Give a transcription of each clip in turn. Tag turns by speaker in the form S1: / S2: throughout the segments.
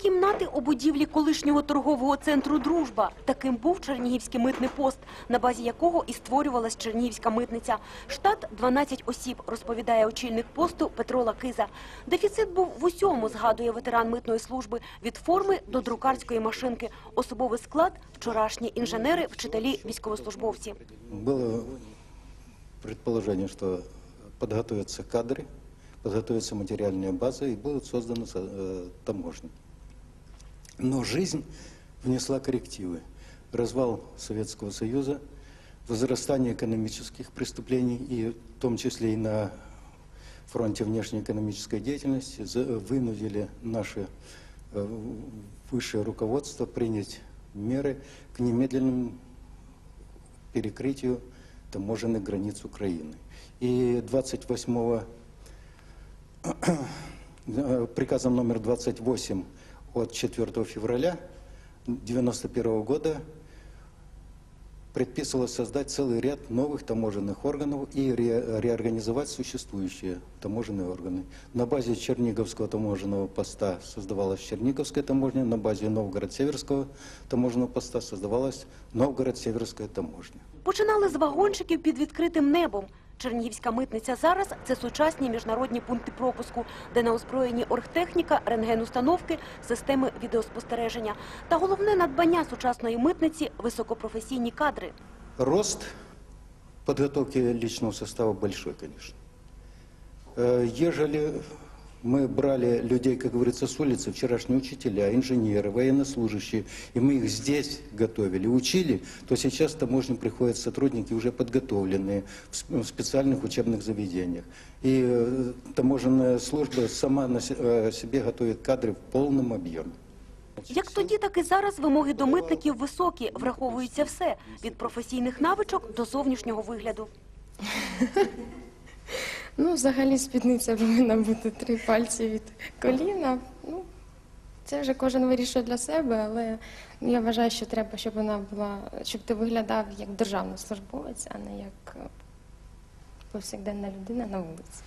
S1: кімнати у будівлі колишнього торгового центру Дружба. Таким був Чернігівський митний пост, на базі якого і створювалась Чернігівська митниця. Штат 12 осіб, розповідає очільник посту Петро Лакиза. Дефіцит був в усьому, згадує ветеран митної служби, від форми до друкарської машинки. Особовий склад – вчорашні інженери, вчителі, військовослужбовці.
S2: Было предположение, что подготовятся кадры, подготовится материальная база и будут созданы э, таможни. Но жизнь внесла коррективы. Развал Советского Союза, возрастание экономических преступлений, и в том числе и на фронте внешнеэкономической деятельности, вынудили наше э, высшее руководство принять меры к немедленному перекрытию таможенных границ Украины. И 28 э, приказом номер 28 от 4 февраля 1991 года предписывалось создать целый ряд новых таможенных органов и ре- реорганизовать существующие таможенные органы. На базе Черниговского таможенного поста создавалась Черниговская таможня, на базе Новгород-Северского таможенного поста создавалась Новгород-Северская таможня.
S1: Починали з вагончиків під відкритим небом. Чернігівська митниця зараз це сучасні міжнародні пункти пропуску, де на озброєнні оргтехніка, рентгенустановки, системи відеоспостереження. Та головне надбання сучасної митниці високопрофесійні кадри.
S2: Рост підготовки лічного составу великий, звісно. Єжелі Ежели мы брали людей, как говорится, с улицы, вчерашние учителя, инженеры, военнослужащие, и мы их здесь готовили, учили, то сейчас в таможню приходят сотрудники, уже подготовленные в с- в специальных учебных заведениях. И э, таможенная служба сама на се- э, себе готовит кадры в полном объеме.
S1: Як тоді, так і зараз вимоги до митників високі, враховується все від професійних навичок до зовнішнього вигляду.
S3: Ну, взагалі спідниця повинна бути три пальці від коліна. Ну, це вже кожен вирішує для себе, але я вважаю, що треба, щоб вона була, щоб ти виглядав як державний службовець, а не як повсякденна людина на вулиці.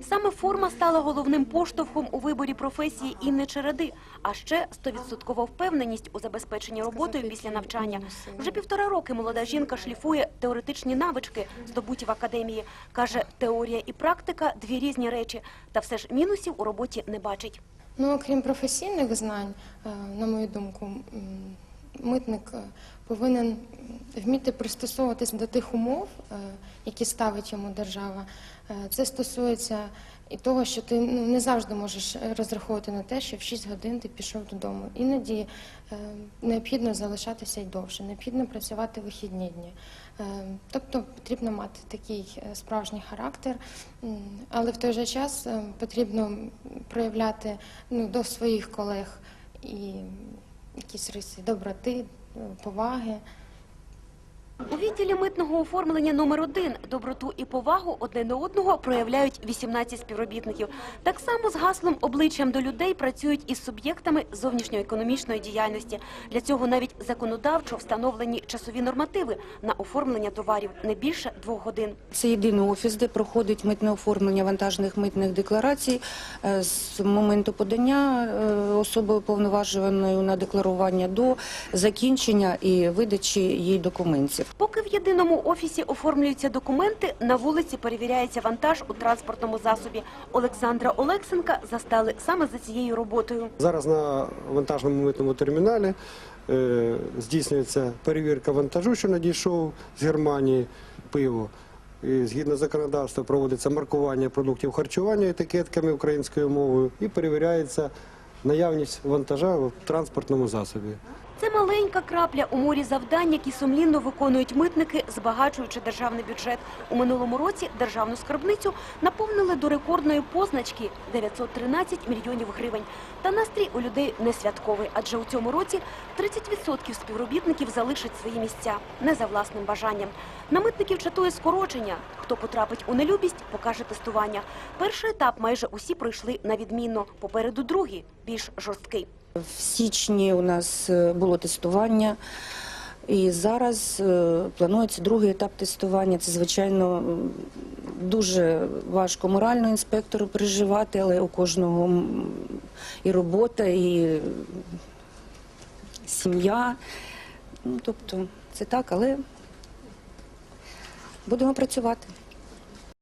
S1: Саме форма стала головним поштовхом у виборі професії Інни Череди, а ще стовідсоткова впевненість у забезпеченні роботою після навчання. Вже півтора роки молода жінка шліфує теоретичні навички, здобуті в академії. Каже, теорія і практика дві різні речі, та все ж мінусів у роботі не бачить.
S3: Ну, окрім професійних знань, е, на мою думку, митник е, повинен вміти пристосовуватись до тих умов, е, які ставить йому держава. Е, Це стосується і того, що ти ну, не завжди можеш розраховувати на те, що в 6 годин ти пішов додому. Іноді необхідно залишатися й довше, необхідно працювати вихідні дні. Тобто потрібно мати такий справжній характер, але в той же час потрібно проявляти ну, до своїх колег і якісь риси доброти, е, поваги.
S1: У відділі митного оформлення номер один доброту і повагу одне до одного проявляють 18 співробітників. Так само з гаслом обличчям до людей працюють із суб'єктами зовнішньоекономічної діяльності. Для цього навіть законодавчо встановлені часові нормативи на оформлення товарів не більше двох годин.
S4: Це єдиний офіс, де проходить митне оформлення вантажних митних декларацій е, з моменту подання е, особою повноваженою на декларування до закінчення і видачі їй документів.
S1: Поки в єдиному офісі оформлюються документи, на вулиці перевіряється вантаж у транспортному засобі. Олександра Олексенка застали саме за цією роботою.
S5: Зараз на вантажному митному терміналі е, здійснюється перевірка вантажу, що надійшов з Германії пиво. Згідно законодавства проводиться маркування продуктів харчування етикетками українською мовою і перевіряється наявність вантажа в транспортному засобі.
S1: Це маленька крапля у морі завдань, які сумлінно виконують митники, збагачуючи державний бюджет. У минулому році державну скарбницю наповнили до рекордної позначки 913 мільйонів гривень. Та настрій у людей не святковий, адже у цьому році 30% співробітників залишать свої місця не за власним бажанням. На митників чатує скорочення. Хто потрапить у нелюбість, покаже тестування. Перший етап майже усі пройшли на відмінно. Попереду другий, більш жорсткий.
S4: В січні у нас е, було тестування. І зараз е, планується другий етап тестування. Це, звичайно, дуже важко морально інспектору переживати, але у кожного і робота, і сім'я. Ну, тобто, це так, але будемо працювати.